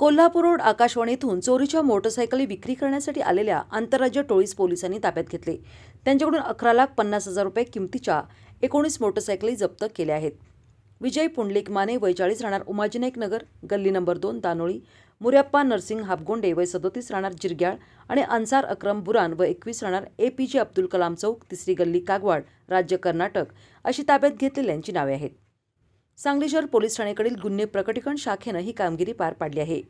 Kolhapur road आकाशवाणीतून चोरीच्या मोटरसायकली विक्री करण्यासाठी आलेल्या आंतरराज्य टोळीस पोलिसांनी ताब्यात घेतले. त्यांच्याकडून अकरा लाख पन्नास हजार रुपये किमतीच्या एकोणीस मोटरसायकली जप्त केल्या आहेत. विजय पुंडलिक माने वय चाळीस राहणार उमाजीनाईक नगर गल्ली नंबर दोन दानोळी मुर्याप्पा नरसिंग हापगोंडे वय सदोतीस राहणार जिरग्याळ आणि अन्सार अक्रम बुरान व एकवीस राहणार ए पी जे अब्दुल कलाम चौक तिसरी गल्ली कागवाड राज्य कर्नाटक अशी ताब्यात घेतलेल्यांची नावे आहेत. सांगली शहर पोलीस ठाण्याकडील गुन्हे प्रकटीकरण शाखेनं ही कामगिरी पार पाडली आहे.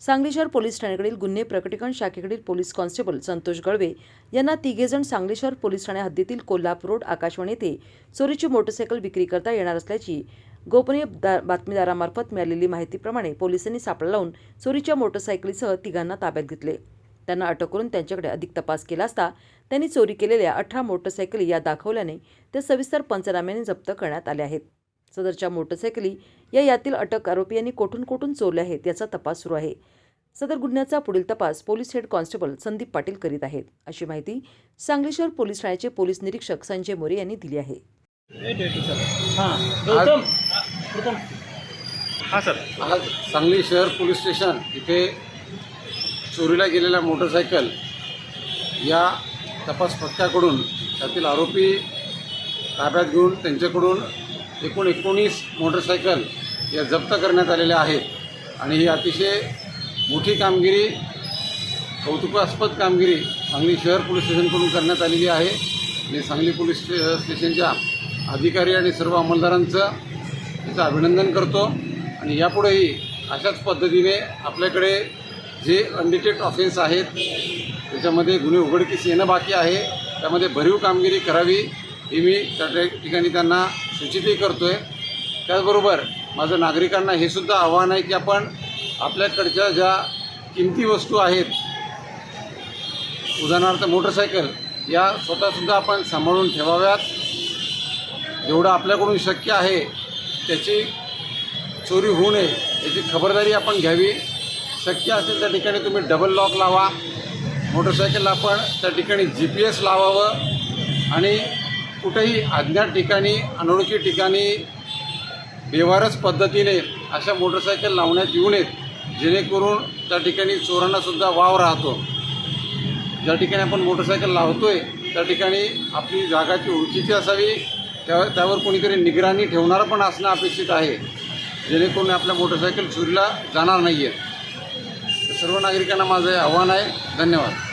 सांगली शहर पोलीस ठाण्याकडील गुन्हे प्रकटीकरण शाखेकडील पोलीस कॉन्स्टेबल संतोष गळवे यांना तिघेजण सांगली शहर पोलीस ठाणे हद्दीतील कोल्हापूर रोड आकाशवाणी येथे चोरीची मोटरसायकल विक्री करता येणार असल्याची गोपनीय दा- बातमीदारामार्फत मिळालेली माहितीप्रमाणे पोलिसांनी सापळा लावून चोरीच्या मोटरसायकलीसह तिघांना ताब्यात घेतले. त्यांना अटक करून त्यांच्याकडे अधिक तपास केला असता त्यांनी चोरी केलेल्या अठरा मोटरसायकली या दाखवल्याने ते सविस्तर पंचनाम्याने जप्त करण्यात आल्या आहेत. सदरच्या मोटरसायकली या यातील अटक आरोपी यांनी कोठून कोठून चोरल्या आहेत याचा तपास सुरू आहे. सदर गुन्ह्याचा पुढील तपास police head constable Sandeep Patil करीत आहेत. अशी माहिती सांगली शहर पोलीस ठाण्याचे पोलीस निरीक्षक संजय मोरे यांनी दिली आहे. हां गौतम. प्रथम. हां सर. आज सांगली शहर पोलीस स्टेशन इथे चोरीला गेलेल्या मोटरसायकल या तपास पथकाकडून त्यातील आरोपी ताब्यात घेऊन त्यांच्याकडून एकूण एकोणीस मोटरसायकल या जप्त करण्यात आलेल्या आहेत. आणि ही अतिशय मोठी कामगिरी कौतुकास्पद कामगिरी सांगली शहर पोलीस स्टेशनकडून करण्यात आलेली आहे. आणि सांगली पोलीस स्टेशनच्या अधिकारी आणि सर्व अंमलदारांचं त्याचं अभिनंदन करतो. आणि यापुढेही अशाच पद्धतीने आपल्याकडे जे अनडिटेक्ट ऑफेन्स आहेत त्याच्यामध्ये गुन्हे उघडकीस येणं बाकी आहे. त्यामध्ये भरीव कामगिरी करावी ही मी त्या ठिकाणी त्यांना सूचितही करतो आहे त्याचबरोबर माझं नागरिकांना हे सुद्धा आव्हान आहे की आपण आपल्याकडच्या ज्या किमती वस्तू आहेत उदाहरणार्थ मोटरसायकल या स्वतःसुद्धा आपण सांभाळून ठेवाव्यात. जेवढं आपल्याकडून शक्य आहे त्याची चोरी होऊ नये याची खबरदारी आपण घ्यावी. शक्य असेल त्या ठिकाणी तुम्ही डबल लॉक लावा. मोटरसायकलला आपण त्या ठिकाणी जी पी एस लावावं आणि कुठेही अज्ञात ठिकाणी अनोळखी ठिकाणी बेवारस पद्धतीने अशा मोटरसायकल लावण्यात येऊ नयेत. जेणेकरून त्या ठिकाणी चोरांनासुद्धा वाव राहतो. ज्या ठिकाणी आपण मोटरसायकल लावतोय त्या ठिकाणी आपली जागाची ओळखीची असावी त्या त्यावर कोणीतरी निगराणी ठेवणारं पण असणं अपेक्षित आहे. जेणेकरून आपल्या मोटरसायकल चोरीला जाणार नाही आहेत सर्व नागरिकांना माझं हे आव्हान आहे. धन्यवाद.